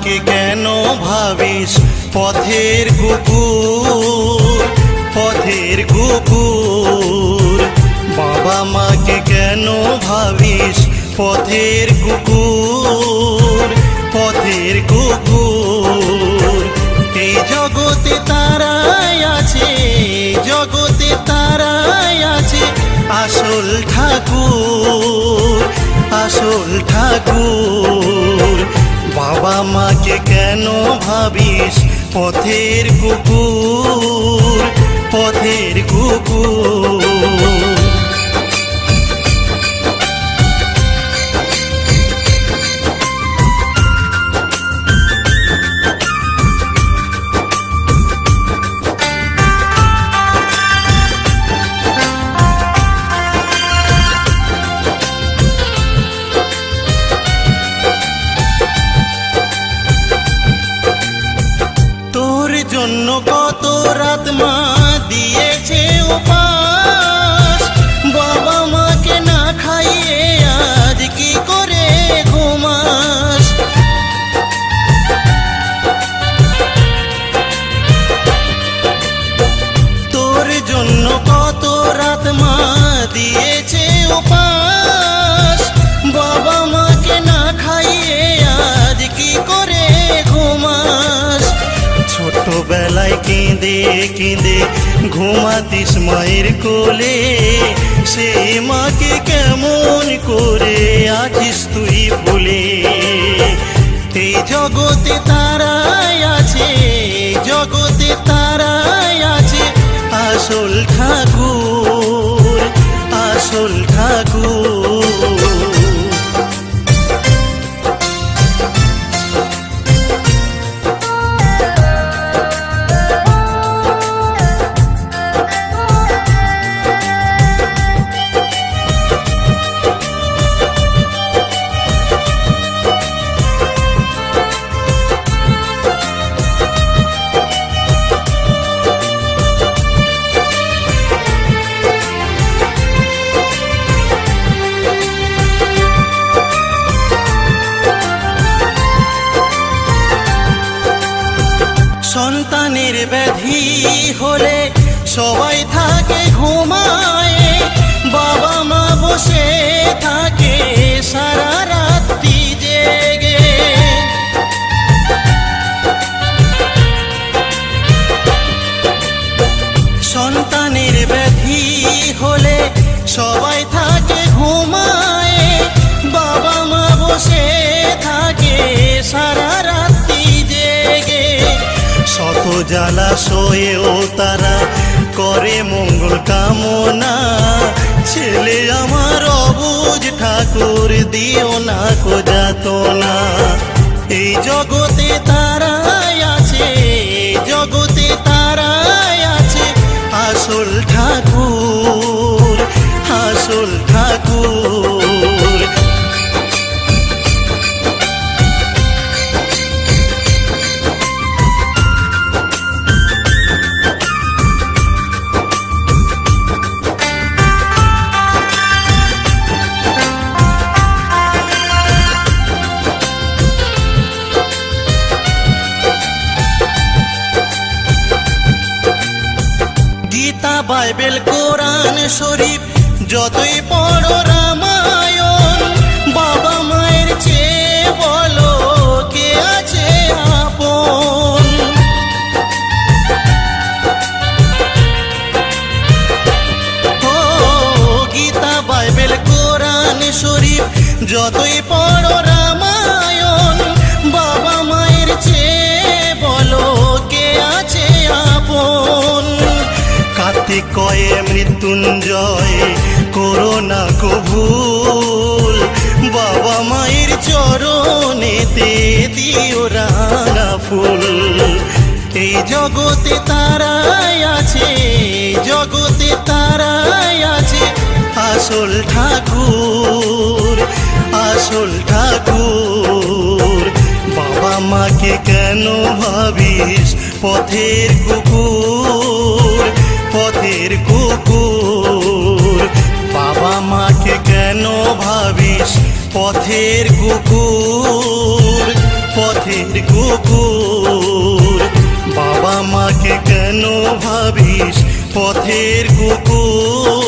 মাকে কেন ভাবিস? পথের কুকুর পথের কুকুর। বাবা মাকে কেন ভাবিস? পথের কুকুর পথের কুকুর। এই জগতে তারাই আছে জগতে তারাই আছে। আসল ঠাকুর আসল ঠাকুর। বাবা মাকে কেন ভাবিস? পথের কুকুর পথের কুকুর। জন্য কত রাত মা দিয়েছে উপাস। বাবা মাকে না খাইয়ে আজ কি করে ঘুমাস? তোর জন্য কত রাত মা দিয়েছে ছোটবেলায় কেঁদে কেঁদে ঘুমাতিস মায়ের কোলে। সে মাকে কেমন করে আছিস তুই ভুলে এই জগতে তারাই আছে জগতে তারাই আছে। আসল ঠাকুর আসল ঠাকুর। সন্তানের ব্যাধি হলে সবাই থাকে ঘুমায় বাবা মা বসে থাকে শত জ্বালা সয়েও তারা করে মঙ্গল কামনা। ছেলে আমার অবুজ ঠাকুর, দিও না কো যাত না এই জগতে তারাই আছে, এই জগতে তারাই আছে আসল ঠাকুর, আসল গীতা বাইবেল, কোরআন শরীফ, যতই পড়ো রামায়ণ, বাবা মায়ের চেয়ে বলো কে আছে আপন? ও গীতা, বাইবেল, কোরআন শরীফ, যতই পড়ো কয়ে মৃত্যুঞ্জয় করোনা কভুল বাবা মায়ের চরণেতে দিও রাঙা ফুল। এই জগতে তারাই আছে জগতে তারাই আছে আসল ঠাকুর আসল ঠাকুর। বাবা মাকে কেন ভাবিস পথের কুকুর? পথের কুকুর। বাবা মাকে কেন ভাবিস? পথের কুকুর পথের কুকুর। বাবা মাকে কেন ভাবিস? পথের কুকুর।